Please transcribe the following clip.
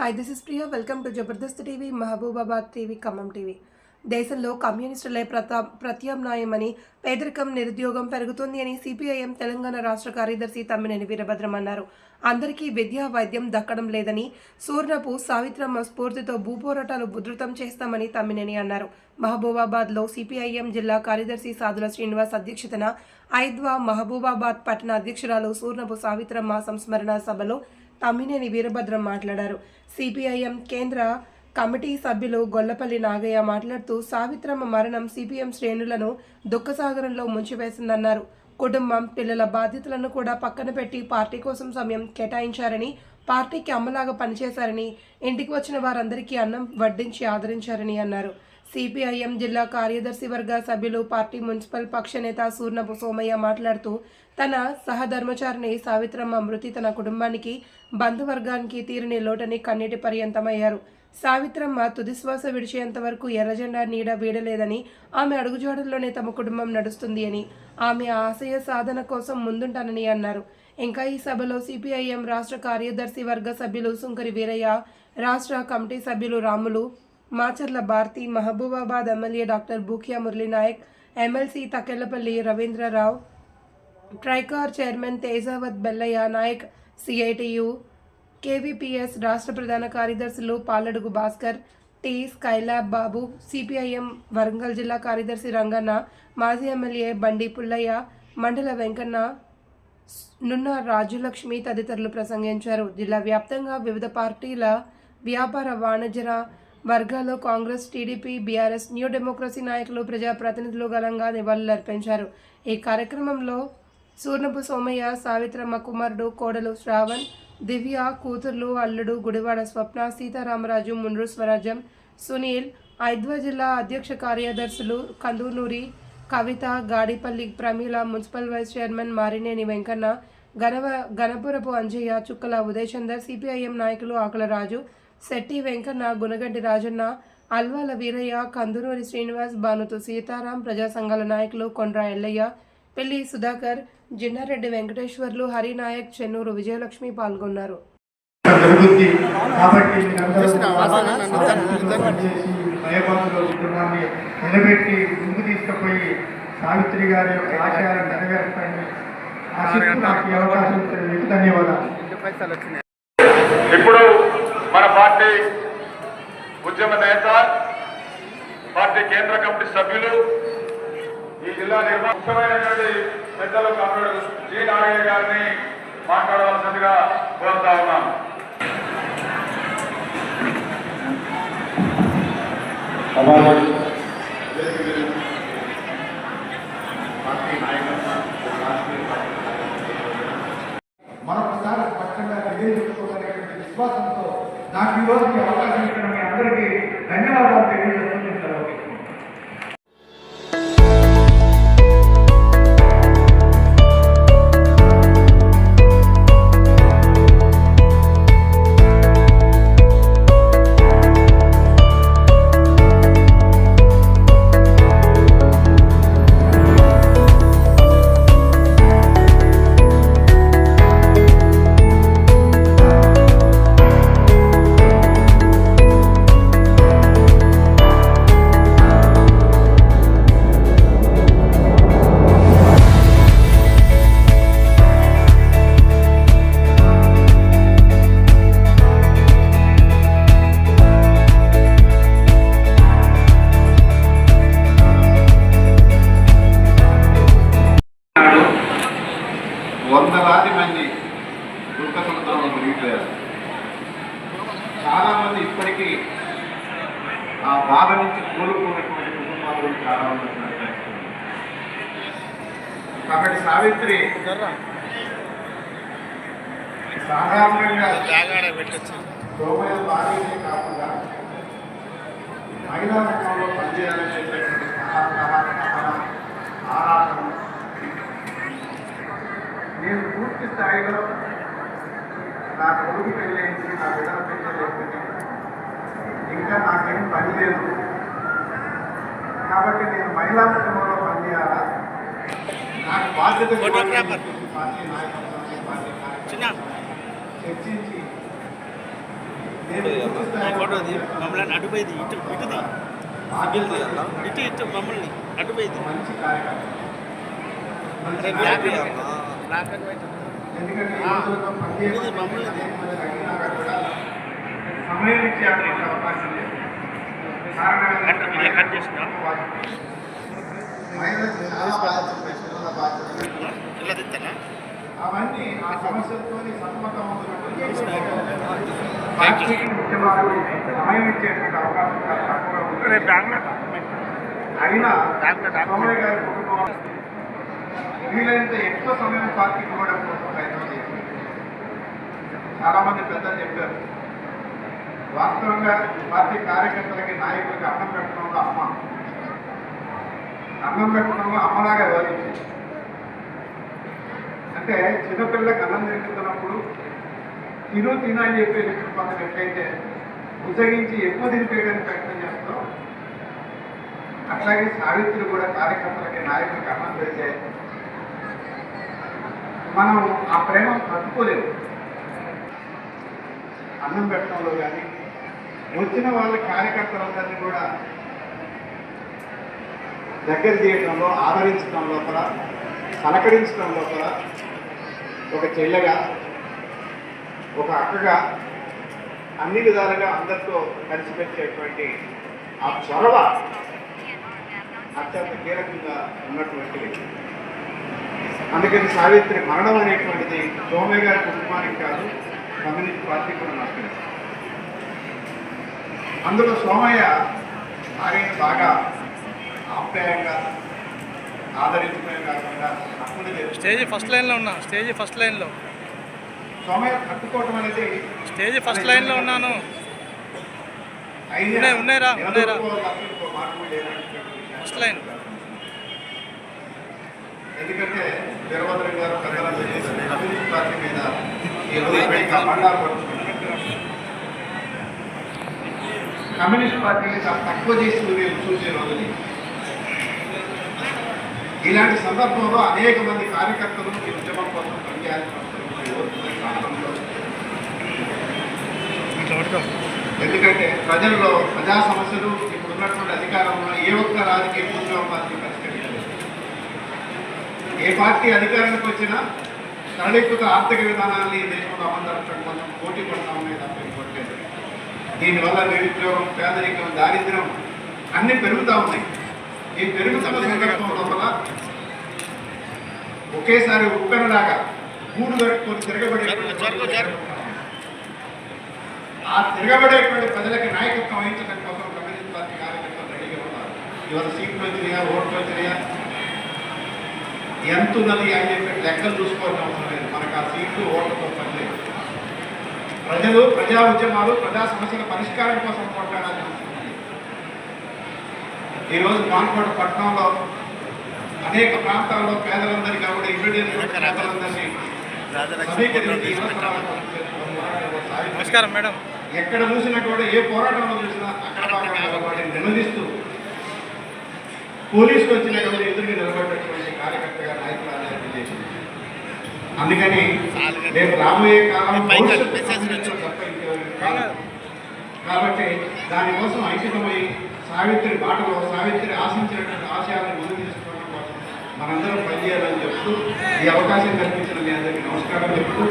Hi this is Priya welcome to Jabardasth TV Mahabubabad TV Khammam TV దేశంలో కమ్యూనిస్టులే ప్రతా ప్రత్యామ్నాయమని పేదరికం నిరుద్యోగం పెరుగుతుంది అని సిపిఐఎం తెలంగాణ రాష్ట్ర కార్యదర్శి తమ్మినేని వీరభద్రం అన్నారు. అందరికీ విద్యా వైద్యం దక్కడం లేదని సూర్ణపు సావిత్రమ్మ స్ఫూర్తితో భూపోరాటాలు ఉధృతం చేస్తామని తమ్మినేని అన్నారు. మహబూబాబాద్లో సిపిఐఎం జిల్లా కార్యదర్శి సాధుల శ్రీనివాస్ అధ్యక్షతన ఐద్వా మహబూబాబాద్ పట్టణ అధ్యక్షురాలు సూర్ణపు సావిత్రమ్మ సంస్మరణ సభలో తమ్మినేని వీరభద్రం మాట్లాడారు. సిపిఐఎం కేంద్ర కమిటీ సభ్యులు గొల్లపల్లి నాగయ్య మాట్లాడుతూ సావిత్రమ్మ మరణం సిపిఎం శ్రేణులను దుఃఖసాగరంలో ముంచివేసిందన్నారు. కుటుంబం పిల్లల బాధ్యతలను కూడా పక్కన పెట్టి పార్టీ కోసం సమయం కేటాయించారని పార్టీకి అమ్మలాగా పనిచేశారని ఇంటికి వచ్చిన వారందరికీ అన్నం వడ్డించి ఆదరించారని అన్నారు. సిపిఐఎం జిల్లా కార్యదర్శి వర్గ సభ్యులు పార్టీ మున్సిపల్ పక్ష నేత సూర్ణపు సోమయ్య మాట్లాడుతూ తన సహధర్మచారిణి సావిత్రమ్మ మృతి తన కుటుంబానికి బంధువర్గానికి తీరని లోటని కన్నీటి పర్యంతమయ్యారు. సావిత్రమ్మ తుదిశ్వాస విడిచేంత వరకు ఎర్రజెండా నీడ వీడలేదని ఆమె అడుగుజాడల్లోనే తమ కుటుంబం నడుస్తుంది అని ఆమె ఆశయ సాధన కోసం ముందుంటానని అన్నారు. ఇంకా ఈ సభలో సిపిఐఎం రాష్ట్ర కార్యదర్శి వర్గ సభ్యులు సుంకరి వీరయ్య రాష్ట్ర కమిటీ సభ్యులు Ramulu Macharla Bharathi Mahabubabad MLA doctor Bhukya Muralinayak MLC Takellapalli Ravindrarao TRICOR chairman Tejavath Bellaiah Nayak CITU KVPS రాష్ట్ర ప్రధాన కార్యదర్శులు Paladugu Bhaskar T Skylab Babu CPIM Warangal జిల్లా కార్యదర్శి రంగన్న మాజీ ఎమ్మెల్యే బండి పుల్లయ్య మండల వెంకన్న నున్న రాజులక్ష్మి తదితరులు ప్రసంగించారు. జిల్లా వ్యాప్తంగా వివిధ పార్టీల వ్యాపార వాణిజ్య వర్గాల్లో Congress TDP BRS new democracy నాయకులు ప్రజాప్రతినిధులు ఘనంగా నివాళులర్పించారు. ఈ కార్యక్రమంలో సూర్ణపు సోమయ్య సావిత్రమ్మ కుమారుడు కోడలు శ్రావణ్ దివ్య కూతుర్లు అల్లుడు గుడివాడ స్వప్న సీతారామరాజు ముండ్రు స్వరాజ్యం సునీల్ ఐద్వా జిల్లా అధ్యక్ష కార్యదర్శులు Kandunuri Kavitha Gadipalli Pramila municipal vice chairman Marineni Venkanna గణవ Ganapurapu Anjaiah Chukkala Udayachander CPIM నాయకులు ఆకుల రాజు శెట్టి వెంకన్న గుణగంటి రాజన్న అల్వాల వీరయ్య కందునూరి శ్రీనివాస్ భానుతు సీతారాం ప్రజా సంఘాల నాయకులు కొండ్రా ఎల్లయ్య పెళ్ళి సుధాకర్ జిన్నారెడ్డి వెంకటేశ్వర్లు హరినాయక్ చెన్నూరు విజయలక్ష్మి పాల్గొన్నారు. నిలబెట్టి ముందుకు తీసుకుపోయి సావిత్రి గారి యొక్క ఆశయాలను నెరవేర్చండి ఆశిస్తూ నాకు అవకాశం ధన్యవాదాలు ఇప్పుడు మన పార్టీ ఉద్యమ నేత పార్టీ కేంద్ర కమిటీ సభ్యులు ఈ జిల్లా నిర్మాణ ముఖ్యమైనటువంటి పెద్దలు కామ్రేడ్ జి నాగయ్య గారిని మాట్లాడవలసిందిగా కోరుతా ఉన్నాం. మరొకసారి స్పష్టంగా తెలియజేసుకోగలిగినటువంటి విశ్వాసంతో నాకు ఈరోజు ఇప్పటికీ ఆ బాధ నుంచి కోలుకున్నటువంటి కుటుంబాలు చాలా ఉంది. కాబట్టి సావిత్రి సాధారణంగా కాకుండా మహిళా రంగంలో పనిచేయాలని చెప్పేటువంటి సహాయ ఆరాటం నేను పూర్తి స్థాయిలో నా కొడుకు పెళ్ళేంటి నా బిడ్డల పెళ్ళేంటి ఇంకా నాకేం పని లేదు కాబట్టి నేను మహిళా కుటుంబంలో పనిచేయాలా? నాకు బాధ్యత చర్చించి మమ్మల్ని అటుపోయింది ఇటు ఇటుది ఇటు ఇటు మమ్మల్ని అటుపోయింది మంచి కార్యక్రమం సమయం ఇచ్చేటువంటి అవకాశం లేదు. అవన్నీ ఆ సమస్యలతో సతమతం అయినా సోమయ్య గారి కుటుంబం వీలైనంత ఎక్కువ సమయం పార్టీకి ఇవ్వడం కోసం ప్రయత్నం చేసింది చాలా మంది పెద్దలు చెప్పారు. వాస్తవంగా పార్టీ కార్యకర్తలకి నాయకులకి అన్నం పెట్టడంలో అమ్మ. అన్నం పెట్టడంలో అమ్మలాగా వ్యవహరించింది. అంటే చిన్నపిల్లకి అన్నం తింటున్నప్పుడు తిను తిను అని చెప్పి కొంత ఎట్లయితే ఉసగించి ఎక్కువ తినిపేయడానికి ప్రయత్నం చేస్తాం అట్లాగే సావిత్రి కూడా కార్యకర్తలకి నాయకులకి అన్నం పెడితే మనం ఆ ప్రేమ తట్టుకోలేము అన్నం పెట్టడంలో కానీ వచ్చిన వాళ్ళ కార్యకర్తలందరినీ కూడా దగ్గర చేయడంలో ఆదరించడం లోపల సలకరించడం లోపల ఒక చెల్లెగా ఒక అక్కగా అన్ని విధాలుగా అందరితో కలిసిపెట్టేటువంటి ఆ చొరవ అత్యంత కీలకంగా ఉన్నటువంటి అందుకని సావిత్రి మరణం అనేటువంటిది సోమయ్య గారి కుటుంబానికి కాదు కమ్యూనిస్ట్ పార్టీ కూడా నష్టం అందులో సోమయ్య భార్యను బాగా ఆప్యాయంగా ఆదరించడమే కాకుండా స్టేజ్ ఫస్ట్ లైన్లో ఉన్నా స్టేజ్ ఫస్ట్ లైన్లో. సోమయ్య తట్టుకోవటం అనేది స్టేజ్ ఫస్ట్ లైన్లో ఉన్నాను. ఉన్నాయి, ఉన్నాయిరా, ఉన్నాయిరా. First line. ఎందుకంటే వీరభద్రం గారు చేసిన కమ్యూనిస్ట్ పార్టీ మీద ఈ రోజు కమ్యూనిస్ట్ పార్టీని తక్కువ చేసి మేము చూసే రోజుని. ఇలాంటి సందర్భంలో అనేక మంది కార్యకర్తలు ఈ ఉద్యమం కోసం పనిచేయాల్సిన అవసరం ఎందుకంటే ప్రజల్లో ప్రజా సమస్యలు ఇప్పుడు ఉన్నటువంటి అధికారంలో ఏ ఒక్క రాజకీయ ఉద్యమ పార్టీ పరిష్కరించలేదు. ఏ పార్టీ అధికారానికి వచ్చినా సరళీకృత ఆర్థిక విధానాన్ని దేశంలో అమలు జరపడం కోసం పోటీ పడతా ఉన్నాయి తప్ప దీనివల్ల నిరుద్యోగం పేదరికం దారిద్ర్యం అన్నీ పెరుగుతూ ఉన్నాయి. ఈ పెరుగుతున్న సందర్భం లోపల ఒకేసారి ఉక్కనలాగా గూడు కట్టుకొని తిరగబడే. ఆ తిరగబడేటువంటి ప్రజలకి నాయకత్వం వహించడం కోసం కమ్యూనిస్ట్ పార్టీ కార్యకర్తలు రెడీగా ఉన్నారు. ఇవాళ సీట్లు వచ్చినాయా ఓట్లు వచ్చినాయా ఎంత ఉన్నది అని చెప్పి లెక్కలు చూసుకోవాల్సిన అవసరం లేదు. మనకు ఆ సీట్లు ఓట్లతో పని లేదు ప్రజలు ప్రజా ఉద్యమాలు ప్రజా సమస్యల పరిష్కారం కోసం ఉంది ఈరోజు మానకోట పట్టణంలో అనేక ప్రాంతాల్లో పేదలందరికీ కూడా పేదలందరినీ పోరాటంలో సాగిపోయింది. నమస్కారం మేడం. ఎక్కడ చూసినా కూడా ఏ పోరాటంలో చూసినా అక్కడ వాటిని నిలదీస్తూ పోలీసులు వచ్చినా కూడా ఎదురుగా నిలబడేటువంటి కార్యకర్తగా నాయకులు అందుకని రేపు రాబోయే కాలం. కాబట్టి దానికోసం ఐక్యమై సావిత్రి బాటలో సావిత్రి ఆశించినటువంటి ఆశయాలను ముందుకు తీసుకోవడం కోసం మనందరం పనిచేయాలని చెప్తూ ఈ అవకాశం కల్పించిన మీ అందరికీ నమస్కారం చెప్తూ